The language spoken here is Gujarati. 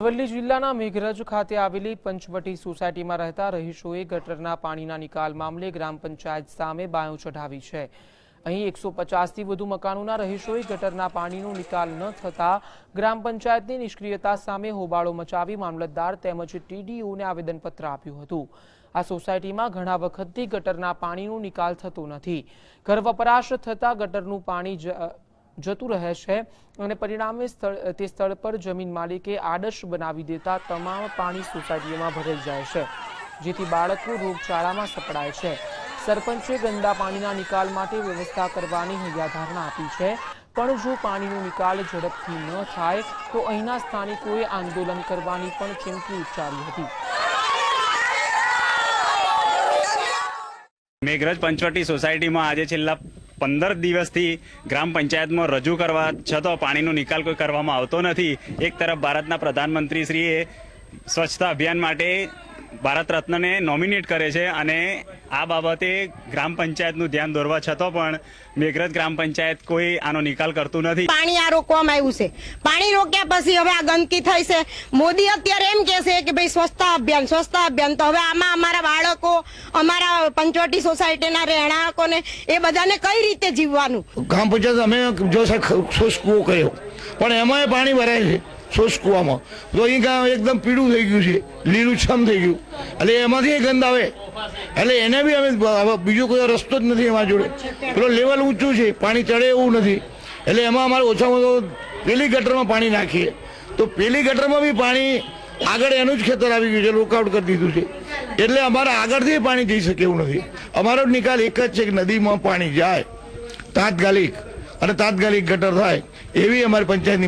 અરવલ્લી જિલ્લાના મેઘરજ ખાતે આવેલી પંચવટી સોસાયટીમાં રહેતા રહીશોએ ગટરના પાણીના નિકાલ મામલે ગ્રામ પંચાયત સામે બાયો ચઢાવી છે. અહીં એકસો પચાસથી વધુ મકાનોના રહીશોએ ગટરના પાણીનો નિકાલ ન થતા ગ્રામ પંચાયતની નિષ્ક્રિયતા સામે હોબાળો મચાવી મામલતદાર તેમજ ટીડીઓને આવેદનપત્ર આપ્યું હતું. આ સોસાયટીમાં ઘણા વખતથી ગટરના પાણીનો નિકાલ થતો નથી. ઘર વપરાશ થતાં ગટરનું પાણી જતું રહે છે અને પરિણામે સ્થળ, તે સ્થળ પર જમીન માલિકે આદર્શ બનાવી દેતા તમામ પાણી સોસાયટીઓમાં ભરાઈ જાય છે, જેથી બાળકો રોગચાળામાં સપડાય છે. સરપંચે ગંદા પાણીના નિકાલ માટે વ્યવસ્થા કરવાની હૈયાધારણા આપી છે, પણ જો પાણીનો નિકાલ ઝડપથી ન થાય, તો અહીંના સ્થાનિકોએ આંદોલન કરવાની પણ ચીમકી ઉચ્ચારી હતી. મેઘરજ પંચવટી સોસાયટીમાં આજે છેલ્લા પંદર દિવસથી ગ્રામ પંચાયતમાં રજૂ કરવા છતાં પાણીનો નિકાલ કોઈ કરવામાં આવતો નથી. એક તરફ ભારતના પ્રધાનમંત્રીશ્રીએ સ્વચ્છતા અભિયાન માટે ભારત રત્નને નોમિનેટ કરે છે અને આ બાબતે ગ્રામ પંચાયતનું ધ્યાન દોરવા છતાં પણ મેઘરજ ગ્રામ પંચાયત કોઈ આનો નિકાલ કરતું નથી. પાણી આ રોકવામાં આવ્યું છે. પાણી રોક્યા પછી હવે આ ગંદકી થઈ છે. મોદી અત્યારે એમ કે છે કે ભાઈ સ્વચ્છતા અભિયાન સ્વચ્છતા અભિયાન તો હવે આમાં અમારા બાળકો અમારા પંચવટી સોસાયટીના રહેણાંકોને એ બધાને કઈ રીતે જીવવાનું? ગ્રામ પંચાયત અમે જો સાહેબ કર્યો. પણ એમાં પાણી ભરાય છે. શોષ કૂવામાં. તો અહીં ગામ એકદમ પીળું થઈ ગયું છે, લીલુંછમ થઈ ગયું. એટલે એમાંથી ગંદ આવે. એટલે એને બી અમે બીજો કોઈ રસ્તો જ નથી એમાં જોડે. પેલો લેવલ ઊંચું છે, પાણી ચડે એવું નથી. એટલે એમાં અમારે ઓછામાં ઓછો પેલી ગટરમાં પાણી નાખીએ. તો પેલી ગટરમાં બી પાણી આગળ એનું જ ખેતર આવી ગયું છે લોકઆઉટ કરી દીધું છે. એટલે અમારે આગળથી પાણી જઈ શકે એવું નથી. અમારો નિકાલ એક જ છે કે નદીમાં પાણી જાય. તાત્કાલિક. અને તાત્કાલિક ગટર થાય. એવી અમારી પંચાયતની